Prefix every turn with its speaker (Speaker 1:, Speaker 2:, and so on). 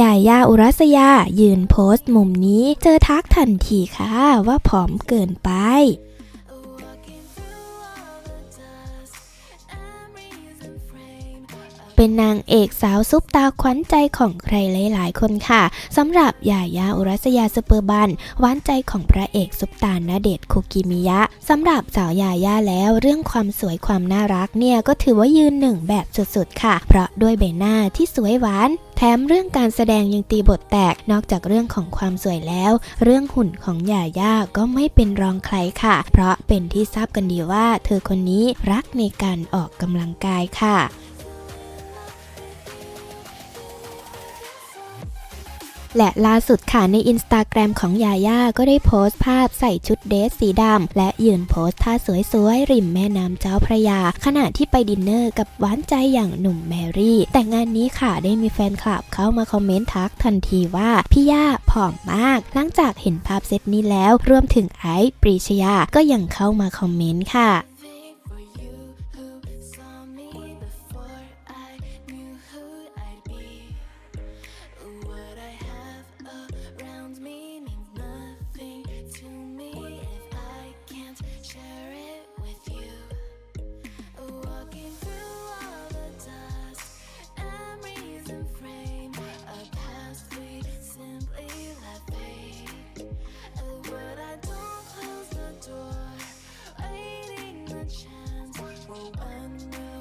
Speaker 1: ยายาอุรัสยา ยืนโพสต์มุมนี้ เจอทักทันทีค่ะว่าผอมเกินไป เป็นนางเอกสาวซุปตาขวัญใจของใครหลาย ๆ คนค่ะสำหรับยายาอุรัสยาสเปอร์บันหวานใจของพระเอกซุปตาณเดชคุกิมิยะสำหรับสาวยายาแล้วเรื่องความสวยความน่ารักเนี่ยก็ถือว่ายืนหนึ่งแบบสุด ๆ ค่ะ เพราะด้วยใบหน้าที่สวยหวานแถมเรื่องการแสดงยังตีบทแตกนอกจากเรื่องของความสวยแล้ว เรื่องหุ่นของหยาย่าก็ไม่เป็นรองใครค่ะ เพราะเป็นที่ทราบกันดีว่า เธอคนนี้รักในการออกกำลังกายค่ะ และล่าสุดค่ะในอินสตาแกรมของยาย่าก็ได้โพสต์ภาพใส่ชุดเดรสสีดำและยืนโพสต์ท่าสวยๆ ริมแม่น้ำเจ้าพระยา ขณะที่ไปดินเนอร์กับหวานใจอย่างหนุ่มแมรี่ แต่งานนี้ค่ะได้มีแฟนคลับเข้ามาคอมเมนต์ทักทันทีว่า พี่ย่าผอมมาก หลังจากเห็นภาพเซตนี้แล้วรวมถึงไอซ์ปรีชยาก็ยังเข้ามาคอมเมนต์ค่ะ one.